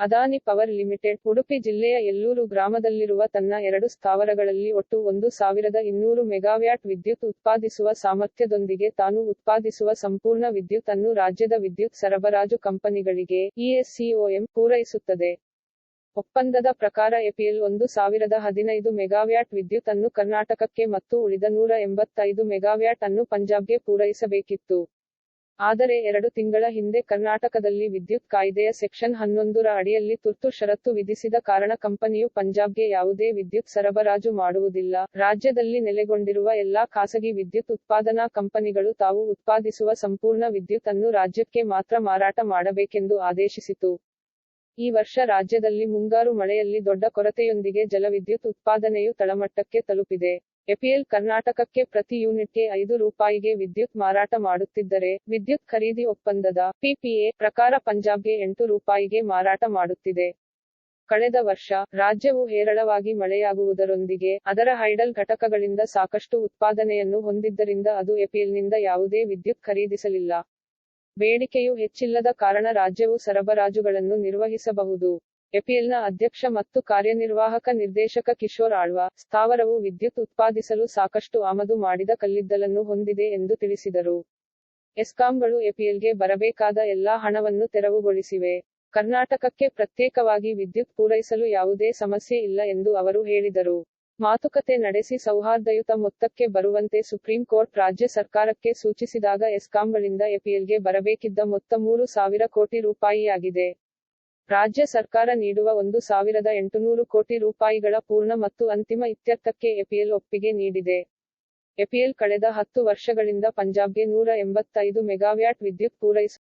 Adani power limited, Udupi ಜಿಲ್ಲೆಯ ಯಲ್ಲೂರು ಗ್ರಾಮದಲ್ಲಿರುವ ತನ್ನ ಎರಡು ಸ್ಥಾವರಗಳಲ್ಲಿ ಒಟ್ಟು ಒಂದು ಸಾವಿರದ ಇನ್ನೂರು ಮೆಗಾವ್ಯಾಟ್ ವಿದ್ಯುತ್ ಉತ್ಪಾದಿಸುವ ಸಾಮರ್ಥ್ಯದೊಂದಿಗೆ ತಾನು ಉತ್ಪಾದಿಸುವ ಸಂಪೂರ್ಣ ವಿದ್ಯುತ್ ಅನ್ನು ರಾಜ್ಯದ ವಿದ್ಯುತ್ ಸರಬರಾಜು ಕಂಪನಿಗಳಿಗೆ ಇಎಸ್ಸಿಒಎಂ ಪೂರೈಸುತ್ತದೆ. ಒಪ್ಪಂದದ ಪ್ರಕಾರ ಎಪಿಎಲ್ ಒಂದು ಸಾವಿರದ ಹದಿನೈದು ಮೆಗಾವ್ಯಾಟ್ ವಿದ್ಯುತ್ ಅನ್ನು ಕರ್ನಾಟಕಕ್ಕೆ ಮತ್ತು ಉಳಿದ ನೂರ ಎಂಬತ್ತೈದು ಮೆಗಾವ್ಯಾಟ್ ಅನ್ನು ಪಂಜಾಬ್ಗೆ ಪೂರೈಸಬೇಕಿತ್ತು. ಆದರೆ ಎರಡು ತಿಂಗಳ ಹಿಂದೆ ಕರ್ನಾಟಕದಲ್ಲಿ ವಿದ್ಯುತ್ ಕಾಯ್ದೆಯ ಸೆಕ್ಷನ್ ಹನ್ನೊಂದರ ಅಡಿಯಲ್ಲಿ ತುರ್ತು ಷರತ್ತು ವಿಧಿಸಿದ ಕಾರಣ ಕಂಪನಿಯು ಪಂಜಾಬ್ಗೆ ಯಾವುದೇ ವಿದ್ಯುತ್ ಸರಬರಾಜು ಮಾಡುವುದಿಲ್ಲ. ರಾಜ್ಯದಲ್ಲಿ ನೆಲೆಗೊಂಡಿರುವ ಎಲ್ಲಾ ಖಾಸಗಿ ವಿದ್ಯುತ್ ಉತ್ಪಾದನಾ ಕಂಪನಿಗಳು ತಾವು ಉತ್ಪಾದಿಸುವ ಸಂಪೂರ್ಣ ವಿದ್ಯುತ್ ಅನ್ನು ರಾಜ್ಯಕ್ಕೆ ಮಾತ್ರ ಮಾರಾಟ ಮಾಡಬೇಕೆಂದು ಆದೇಶಿಸಿತು. ಈ ವರ್ಷ ರಾಜ್ಯದಲ್ಲಿ ಮುಂಗಾರು ಮಳೆಯಲ್ಲಿ ದೊಡ್ಡ ಕೊರತೆಯೊಂದಿಗೆ ಜಲವಿದ್ಯುತ್ ಉತ್ಪಾದನೆಯು ತಳಮಟ್ಟಕ್ಕೆ ತಲುಪಿದೆ. ಎಪಿಎಲ್ ಕರ್ನಾಟಕಕ್ಕೆ ಪ್ರತಿ ಯೂನಿಟ್ಗೆ ಐದು ರೂಪಾಯಿಗೆ ವಿದ್ಯುತ್ ಮಾರಾಟ ಮಾಡುತ್ತಿದ್ದರೆ ವಿದ್ಯುತ್ ಖರೀದಿ ಒಪ್ಪಂದದ ಪಿಪಿಎ ಪ್ರಕಾರ ಪಂಜಾಬ್ಗೆ ಎಂಟು ರೂಪಾಯಿಗೆ ಮಾರಾಟ ಮಾಡುತ್ತಿದೆ. ಕಳೆದ ವರ್ಷ ರಾಜ್ಯವು ಹೇರಳವಾಗಿ ಮಳೆಯಾಗುವುದರೊಂದಿಗೆ ಅದರ ಹೈಡಲ್ ಘಟಕಗಳಿಂದ ಸಾಕಷ್ಟು ಉತ್ಪಾದನೆಯನ್ನು ಹೊಂದಿದ್ದರಿಂದ ಅದು ಎಪಿಎಲ್ನಿಂದ ಯಾವುದೇ ವಿದ್ಯುತ್ ಖರೀದಿಸಲಿಲ್ಲ. ಬೇಡಿಕೆಯು ಹೆಚ್ಚಿಲ್ಲದ ಕಾರಣ ರಾಜ್ಯವು ಸರಬರಾಜುಗಳನ್ನು ನಿರ್ವಹಿಸಬಹುದು. ಎಪಿಎಲ್ನ ಅಧ್ಯಕ್ಷ ಮತ್ತು ಕಾರ್ಯನಿರ್ವಾಹಕ ನಿರ್ದೇಶಕ ಕಿಶೋರ್ ಆಳ್ವ, ಸ್ಥಾವರವು ವಿದ್ಯುತ್ ಉತ್ಪಾದಿಸಲು ಸಾಕಷ್ಟು ಆಮದು ಮಾಡಿದ ಕಲ್ಲಿದ್ದಲನ್ನು ಹೊಂದಿದೆ ಎಂದು ತಿಳಿಸಿದರು. ಎಸ್ಕಾಂಗಳು ಎಪಿಎಲ್ಗೆ ಬರಬೇಕಾದ ಎಲ್ಲಾ ಹಣವನ್ನು ತೆರವುಗೊಳಿಸಿವೆ. ಕರ್ನಾಟಕಕ್ಕೆ ಪ್ರತ್ಯೇಕವಾಗಿ ವಿದ್ಯುತ್ ಪೂರೈಸಲು ಯಾವುದೇ ಸಮಸ್ಯೆ ಇಲ್ಲ ಎಂದು ಅವರು ಹೇಳಿದರು. ಮಾತುಕತೆ ನಡೆಸಿ ಸೌಹಾರ್ದಯುತ ಮೊತ್ತಕ್ಕೆ ಬರುವಂತೆ ಸುಪ್ರೀಂ ಕೋರ್ಟ್ ರಾಜ್ಯ ಸರ್ಕಾರಕ್ಕೆ ಸೂಚಿಸಿದಾಗ ಎಸ್ಕಾಂಗಳಿಂದ ಎಪಿಎಲ್ಗೆ ಬರಬೇಕಿದ್ದ ಮೊತ್ತ ಮೂರು ಸಾವಿರ ಕೋಟಿ ರೂಪಾಯಿಯಾಗಿದೆ. ರಾಜ್ಯ ಸರ್ಕಾರ ನೀಡುವ ಒಂದು ಸಾವಿರದ ಎಂಟುನೂರು ಕೋಟಿ ರೂಪಾಯಿಗಳ ಪೂರ್ಣ ಮತ್ತು ಅಂತಿಮ ಇತ್ಯರ್ಥಕ್ಕೆ ಎಪಿಎಲ್ ಒಪ್ಪಿಗೆ ನೀಡಿದೆ. ಎಪಿಎಲ್ ಕಳೆದ ಹತ್ತು ವರ್ಷಗಳಿಂದ ಪಂಜಾಬ್ಗೆ ನೂರ ಎಂಬತ್ತೈದು ಮೆಗಾವ್ಯಾಟ್ ವಿದ್ಯುತ್ ಪೂರೈಸ